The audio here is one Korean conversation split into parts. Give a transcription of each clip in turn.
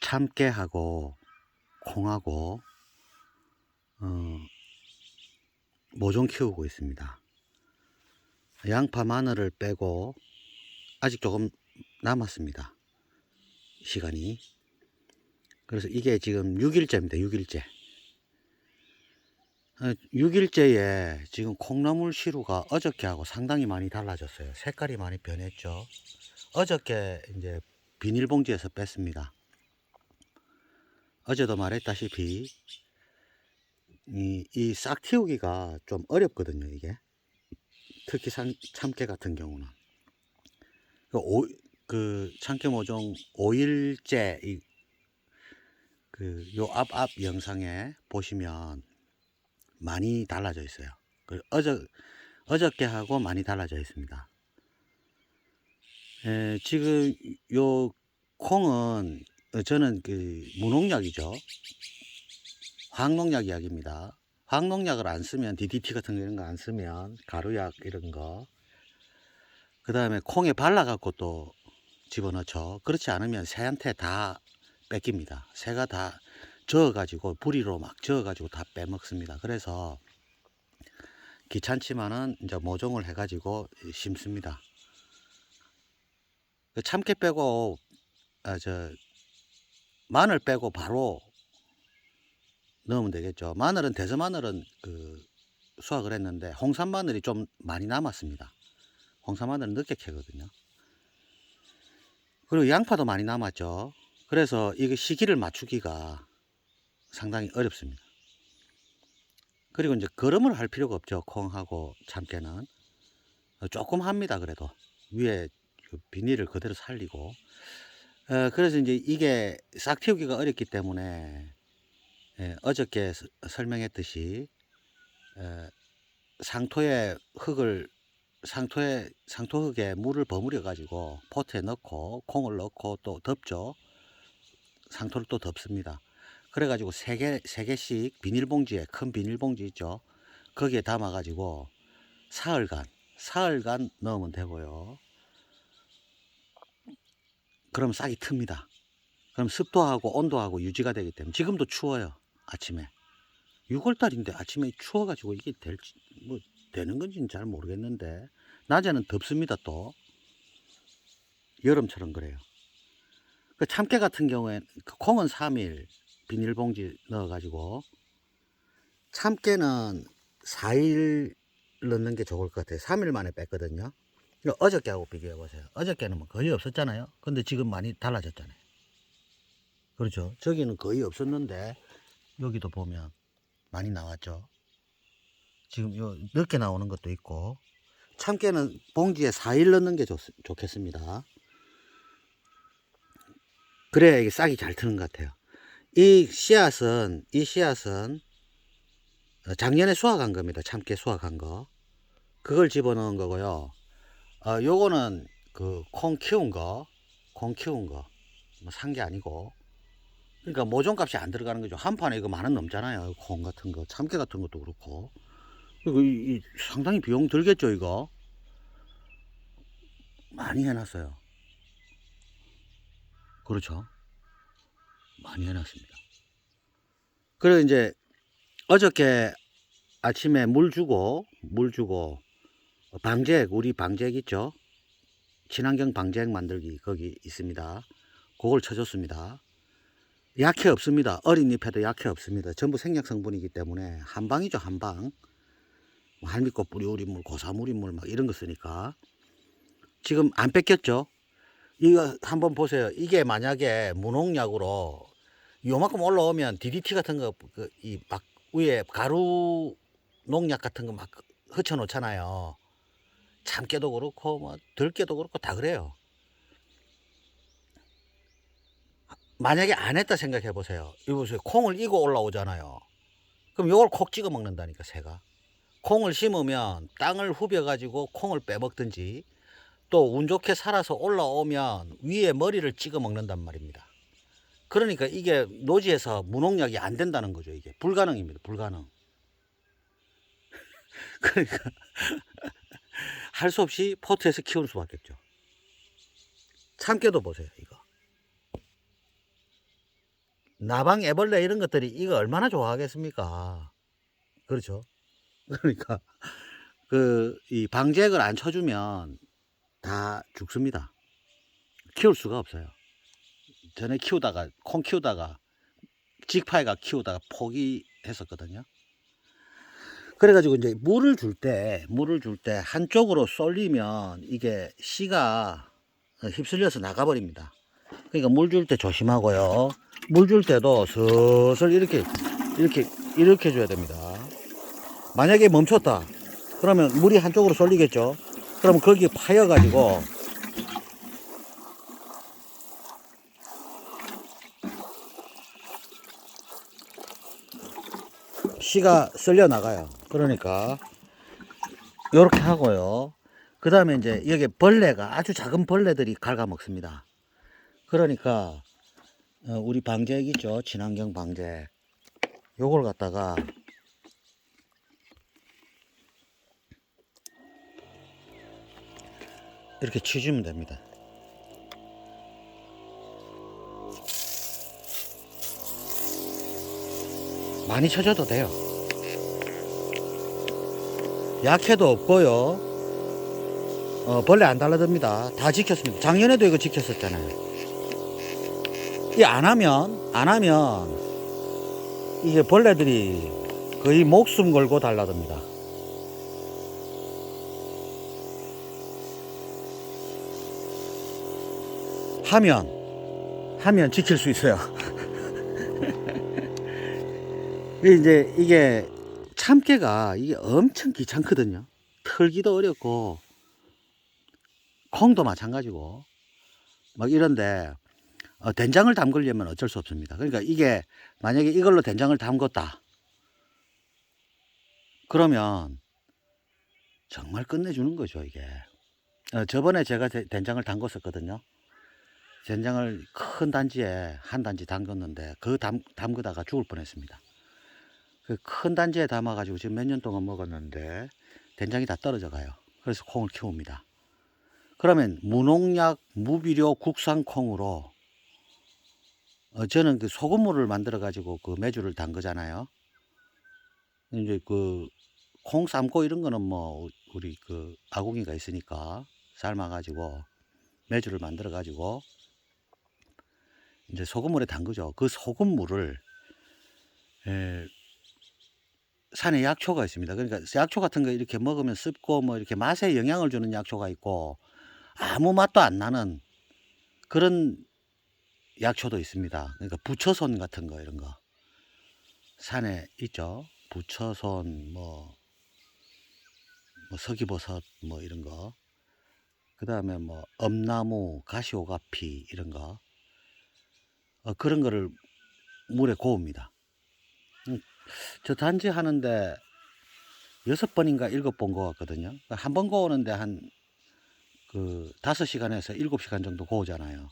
참깨 하고 콩하고 어, 모종 키우고 있습니다. 양파 마늘을 빼고 아직 조금 남았습니다. 시간이. 그래서 이게 지금 6일째입니다. 6일째. 6일째에 지금 콩나물 시루가 어저께하고 상당히 많이 달라졌어요. 색깔이 많이 변했죠. 어저께 이제 비닐봉지에서 뺐습니다. 어제도 말했다시피 이, 이 싹 틔우기가 좀 어렵거든요, 이게. 특히 상, 참깨 같은 경우는. 그, 오, 그 참깨 모종 5일째 이, 그, 요 앞, 앞 영상에 보시면 많이 달라져 있어요. 그 어저, 어저께 하고 많이 달라져 있습니다. 에, 지금 요 콩은 어, 저는 그 무농약이죠. 황농약 이야기입니다. 황농약을 안 쓰면 DDT 같은 거 이런 거 안 쓰면 가루약 이런 거. 그 다음에 콩에 발라갖고 또 집어넣죠. 그렇지 않으면 새한테 다 뺏깁니다. 새가 다 저어가지고 부리로 막 저어가지고 다 빼먹습니다. 그래서 귀찮지만은 이제 모종을 해가지고 심습니다. 그 참깨 빼고 아, 저 마늘 빼고 바로 넣으면 되겠죠. 마늘은 대서 마늘은 그 수확을 했는데 홍산 마늘이 좀 많이 남았습니다. 홍산 마늘은 늦게 캐거든요. 그리고 양파도 많이 남았죠. 그래서 이거 시기를 맞추기가 상당히 어렵습니다. 그리고 이제 거름을 할 필요가 없죠. 콩하고 참깨는 조금 합니다. 그래도 위에 그 비닐을 그대로 살리고 어, 그래서 이제 이게 싹 틔우기가 어렵기 때문에 예, 어저께 서- 설명했듯이 에, 상토에 흙을 상토에 상토 흙에 물을 버무려 가지고 포트에 넣고 콩을 넣고 또 덮죠. 상토를 또 덮습니다. 그래 가지고 세 개 세 개씩 비닐봉지에 큰 비닐봉지 있죠. 거기에 담아 가지고 사흘간 사흘간 넣으면 되고요. 그럼 싹이 틉니다. 그럼 습도하고 온도하고 유지가 되기 때문에 지금도 추워요. 아침에. 6월달인데 아침에 추워가지고 이게 될지 뭐 되는 건지는 잘 모르겠는데 낮에는 덥습니다 또 여름처럼 그래요. 그 참깨 같은 경우에 그 콩은 3일 비닐봉지 넣어가지고 참깨는 4일 넣는 게 좋을 것 같아요. 3일 만에 뺐거든요. 어저께하고 비교해 보세요. 어저께는 뭐 거의 없었잖아요. 근데 지금 많이 달라졌잖아요. 그렇죠. 저기는 거의 없었는데 여기도 보면 많이 나왔죠. 지금 요 늦게 나오는 것도 있고 참깨는 봉지에 4일 넣는 게 좋, 좋겠습니다. 그래야 이게 싹이 잘 트는 것 같아요. 이 씨앗은 이 씨앗은 어, 작년에 수확한 겁니다. 참깨 수확한 거. 그걸 집어넣은 거고요. 어, 요거는 그 콩 키운 거, 콩 키운 거, 뭐 산 게 아니고. 그러니까 모종 값이 안 들어가는 거죠. 한 판에 이거 만 원 넘잖아요. 콩 같은 거, 참깨 같은 것도 그렇고. 이거 이, 이 상당히 비용 들겠죠, 이거. 많이 해놨어요. 그렇죠. 많이 해놨습니다. 그래서 이제 어저께 아침에 물 주고, 물 주고, 방잭, 우리 방잭 있죠? 친환경 방잭 만들기 거기 있습니다. 그걸 쳐줬습니다. 약해 없습니다. 어린 잎에도 약해 없습니다. 전부 생약 성분이기 때문에 한방이죠, 한방. 뭐 할미꽃 뿌리 우린물, 고사무린물 막 이런 거 쓰니까. 지금 안 뺏겼죠? 이거 한번 보세요. 이게 만약에 무농약으로 요만큼 올라오면 DDT 같은 거, 그, 이 막 위에 가루 농약 같은 거 막 흩어 놓잖아요. 참깨도 그렇고, 뭐, 들깨도 그렇고 다 그래요. 만약에 안 했다 생각해 보세요. 이거 보세요. 콩을 이고 올라오잖아요. 그럼 요걸 콕 찍어 먹는다니까, 새가. 콩을 심으면 땅을 후벼 가지고 콩을 빼먹든지 또 운 좋게 살아서 올라오면 위에 머리를 찍어 먹는단 말입니다. 그러니까 이게 노지에서 무농약이 안 된다는 거죠. 이게 불가능입니다. 불가능. 그러니까 할 수 없이 포트에서 키울 수밖에 없죠. 참깨도 보세요. 이거 나방 애벌레 이런 것들이 이거 얼마나 좋아하겠습니까? 그렇죠. 그러니까 그 이 방제액을 안 쳐주면 다 죽습니다. 키울 수가 없어요. 전에 키우다가 콩 키우다가 직파이가 키우다가 포기했었거든요. 그래가지고 이제 물을 줄 때 물을 줄 때 한쪽으로 쏠리면 이게 씨가 휩쓸려서 나가버립니다. 그러니까 물 줄 때 조심하고요. 물 줄 때도 슬슬 이렇게 이렇게 이렇게 줘야 됩니다. 만약에 멈췄다. 그러면 물이 한쪽으로 쏠리겠죠. 그러면 거기에 파여가지고 씨가 쓸려 나가요. 그러니까. 이렇게 하고요. 그 다음에 이제 여기 벌레가 아주 작은 벌레들이 갉아먹습니다. 그러니까 어, 우리 방제액 있죠? 친환경 방제 요걸 갖다가 이렇게 치주면 됩니다. 많이 쳐줘도 돼요 약해도 없고요 어, 벌레 안 달라듭니다 다 지켰습니다 작년에도 이거 지켰었잖아요 이 안 하면 안 하면 이게 벌레들이 거의 목숨 걸고 달라듭니다. 하면 하면 지킬 수 있어요. 이제 이게 참깨가 이게 엄청 귀찮거든요. 털기도 어렵고 콩도 마찬가지고 막 이런데 어, 된장을 담그려면 어쩔 수 없습니다. 그러니까 이게 만약에 이걸로 된장을 담궜다. 그러면 정말 끝내주는 거죠, 이게. 어, 저번에 제가 데- 된장을 담궜었거든요. 된장을 큰 단지에 한 단지 담궜는데 그 담, 담그다가 죽을 뻔 했습니다. 그 큰 단지에 담아가지고 지금 몇 년 동안 먹었는데 된장이 다 떨어져 가요. 그래서 콩을 키웁니다. 그러면 무농약, 무비료, 국산 콩으로 어, 저는 그 소금물을 만들어 가지고 그 메주를 담그잖아요. 이제 그 콩 삶고 이런 거는 뭐 우리 그 아궁이가 있으니까 삶아 가지고 메주를 만들어 가지고 이제 소금물에 담그죠. 그 소금물을 에, 산에 약초가 있습니다. 그러니까 약초 같은 거 이렇게 먹으면 습고 뭐 이렇게 맛에 영향을 주는 약초가 있고 아무 맛도 안 나는 그런 약초도 있습니다. 그러니까 부처손 같은 거 이런 거 산에 있죠. 부처손 뭐, 뭐 서기버섯 뭐 이런 거. 그 다음에 뭐 엄나무, 가시오가피 이런 거. 어, 그런 거를 물에 고웁니다. 음, 저 단지 하는데 여섯 번인가 일곱 번 고웠거든요. 한번 고우는데 한 그 다섯 시간에서 일곱 시간 정도 고우잖아요.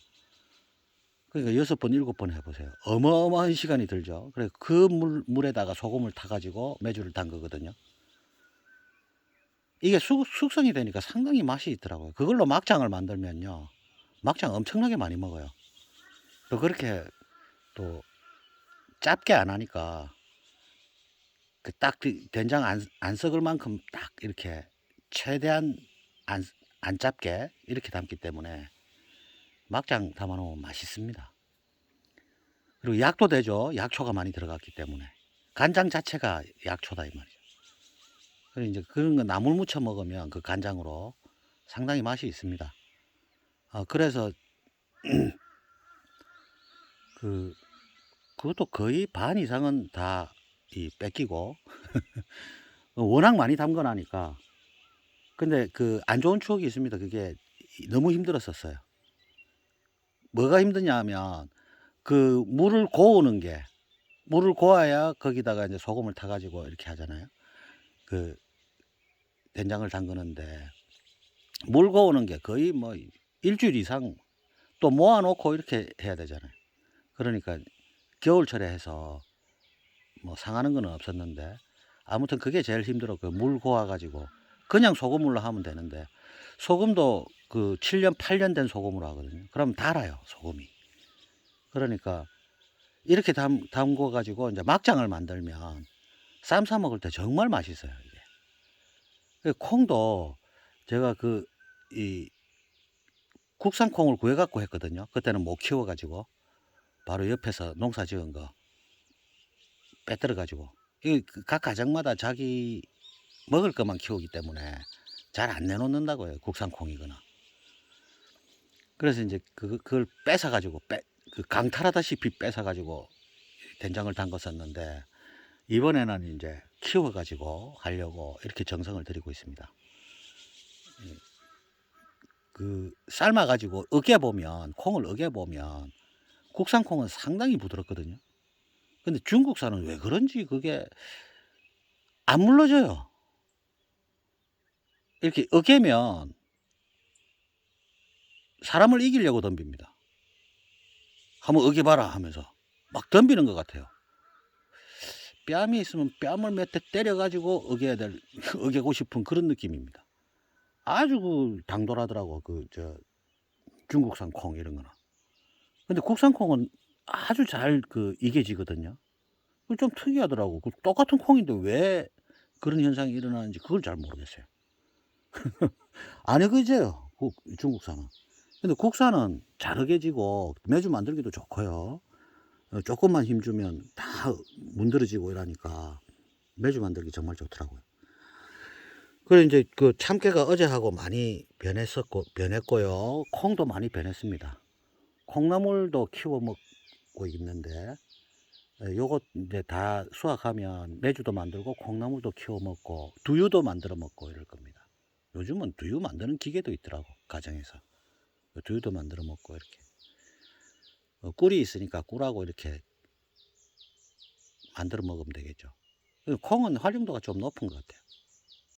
그러니까 여섯 번, 일곱 번 해보세요. 어마어마한 시간이 들죠. 그래 그 물, 물에다가 소금을 타가지고 메주를 담그거든요. 이게 숙, 숙성이 되니까 상당히 맛이 있더라고요. 그걸로 막장을 만들면요. 막장 엄청나게 많이 먹어요. 또 그렇게 또 짧게 안 하니까 그 딱 된장 안, 안 썩을 만큼 딱 이렇게 최대한 안, 안 짧게 이렇게 담기 때문에 막장 담아놓으면 맛있습니다. 그리고 약도 되죠. 약초가 많이 들어갔기 때문에. 간장 자체가 약초다 이 말이죠. 그리고 이제 그런 거 나물 무쳐 먹으면 그 간장으로 상당히 맛이 있습니다. 어, 그래서 그 그것도 거의 반 이상은 다 이 뺏기고 워낙 많이 담궈나니까 근데 그 안 좋은 추억이 있습니다. 그게 너무 힘들었었어요. 뭐가 힘드냐 하면 그 물을 고우는 게 물을 고아야 거기다가 이제 소금을 타가지고 이렇게 하잖아요. 그 된장을 담그는데 물 고우는 게 거의 뭐 일주일 이상 또 모아놓고 이렇게 해야 되잖아요. 그러니까 겨울철에 해서 뭐 상하는 건 없었는데 아무튼 그게 제일 힘들었고요. 물 고아가지고 그냥 소금물로 하면 되는데 소금도 그 7년, 8년 된 소금으로 하거든요. 그럼 달아요, 소금이. 그러니까 이렇게 담, 담궈 가지고 이제 막장을 만들면 쌈 싸 먹을 때 정말 맛있어요 이게. 그 콩도 제가 그 이 국산 콩을 구해 갖고 했거든요. 그때는 못 키워 가지고 바로 옆에서 농사 지은 거 빼들어 가지고 이각 가정마다 자기 먹을 것만 키우기 때문에 잘 안 내놓는다고요. 국산 콩이거나. 그래서 이제 그, 그걸 뺏어 가지고 빼, 그 강탈하다시피 뺏어 가지고 된장을 담갔었는데 이번에는 이제 키워 가지고 하려고 이렇게 정성을 들이고 있습니다. 이, 그 삶아 가지고 으깨 보면 콩을 으깨 보면 국산 콩은 상당히 부드럽거든요. 근데 중국산은 왜 그런지 그게 안 물러져요. 이렇게 으깨면 사람을 이기려고 덤빕니다. 한번 으깨봐라 하면서 막 덤비는 것 같아요. 뺨이 있으면 뺨을 몇 대 때려가지고 으개야 될, 으개고 싶은 그런 느낌입니다. 아주 그 당돌하더라고, 그, 저, 중국산 콩 이런 거는. 근데 국산 콩은 아주 잘 그 이겨지거든요. 그좀 특이하더라고. 그 똑같은 콩인데 왜 그런 현상이 일어나는지 그걸 잘 모르겠어요. 안 으개져요, 국- 중국산은. 근데 국산은 잘 으개지고 매주 만들기도 좋고요. 어, 조금만 힘주면 다 문드러지고 이러니까 매주 만들기 정말 좋더라고요. 그래 이제 그 참깨가 어제하고 많이 변했었고 변했고요. 콩도 많이 변했습니다. 콩나물도 키워 먹 고 있는데 에, 요것 이제 다 수확하면 매주도 만들고 콩나물도 키워 먹고 두유도 만들어 먹고 이럴 겁니다. 요즘은 두유 만드는 기계도 있더라고 가정에서 두유도 만들어 먹고 이렇게 어, 꿀이 있으니까 꿀하고 이렇게 만들어 먹으면 되겠죠. 콩은 활용도가 좀 높은 것 같아요.